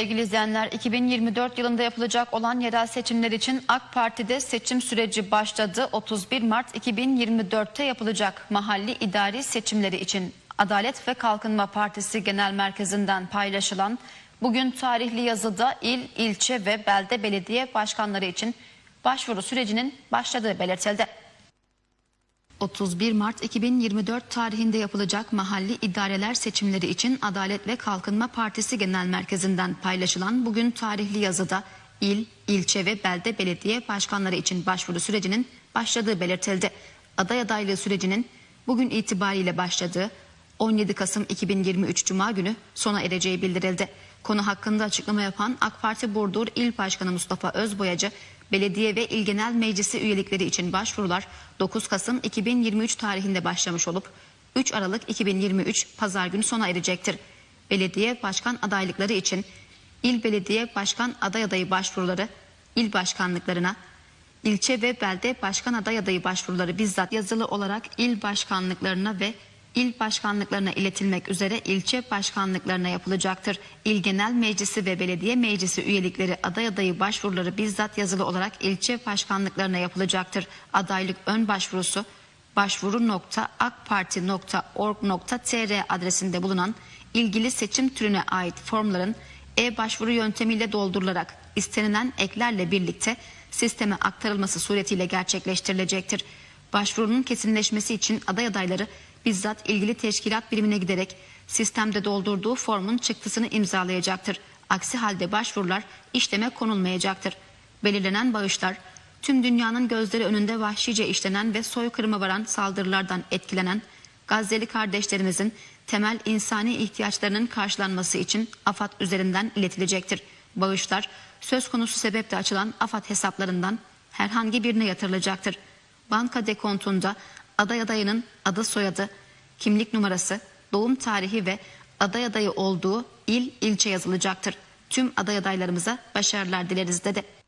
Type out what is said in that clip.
Sevgili izleyenler 2024 yılında yapılacak olan yerel seçimler için AK Parti'de seçim süreci başladı. 31 Mart 2024'te yapılacak mahalli idari seçimleri için Adalet ve Kalkınma Partisi Genel Merkezi'nden paylaşılan bugün tarihli yazıda il, ilçe ve belde belediye başkanları için başvuru sürecinin başladığı belirtildi. 31 Mart 2024 tarihinde yapılacak mahalli idareler seçimleri için Adalet ve Kalkınma Partisi Genel Merkezi'nden paylaşılan bugün tarihli yazıda il, ilçe ve belde belediye başkanları için başvuru sürecinin başladığı belirtildi. Aday adaylığı sürecinin bugün itibariyle başladığı 17 Kasım 2023 Cuma günü sona ereceği bildirildi. Konu hakkında açıklama yapan AK Parti Burdur İl Başkanı Mustafa Özboyacı, belediye ve il genel meclisi üyelikleri için başvurular 9 Kasım 2023 tarihinde başlamış olup 3 Aralık 2023 pazar günü sona erecektir. Belediye başkan adaylıkları için il belediye başkan aday adayı başvuruları il başkanlıklarına, ilçe ve belde başkan aday adayı başvuruları bizzat yazılı olarak il başkanlıklarına ve il başkanlıklarına iletilmek üzere ilçe başkanlıklarına yapılacaktır. İl Genel Meclisi ve Belediye Meclisi üyelikleri aday adayı başvuruları bizzat yazılı olarak ilçe başkanlıklarına yapılacaktır. Adaylık ön başvurusu başvuru.akparti.org.tr adresinde bulunan ilgili seçim türüne ait formların e-başvuru yöntemiyle doldurularak istenilen eklerle birlikte sisteme aktarılması suretiyle gerçekleştirilecektir. Başvurunun kesinleşmesi için aday adayları bizzat ilgili teşkilat birimine giderek sistemde doldurduğu formun çıktısını imzalayacaktır. Aksi halde başvurular işleme konulmayacaktır. Belirlenen bağışlar tüm dünyanın gözleri önünde vahşice işlenen ve soykırıma varan saldırılardan etkilenen Gazze'li kardeşlerimizin temel insani ihtiyaçlarının karşılanması için AFAD üzerinden iletilecektir. Bağışlar söz konusu sebeple açılan AFAD hesaplarından herhangi birine yatırılacaktır. Banka dekontunda aday adayının adı soyadı, kimlik numarası, doğum tarihi ve aday adayı olduğu il ilçe yazılacaktır. Tüm aday adaylarımıza başarılar dileriz dedi.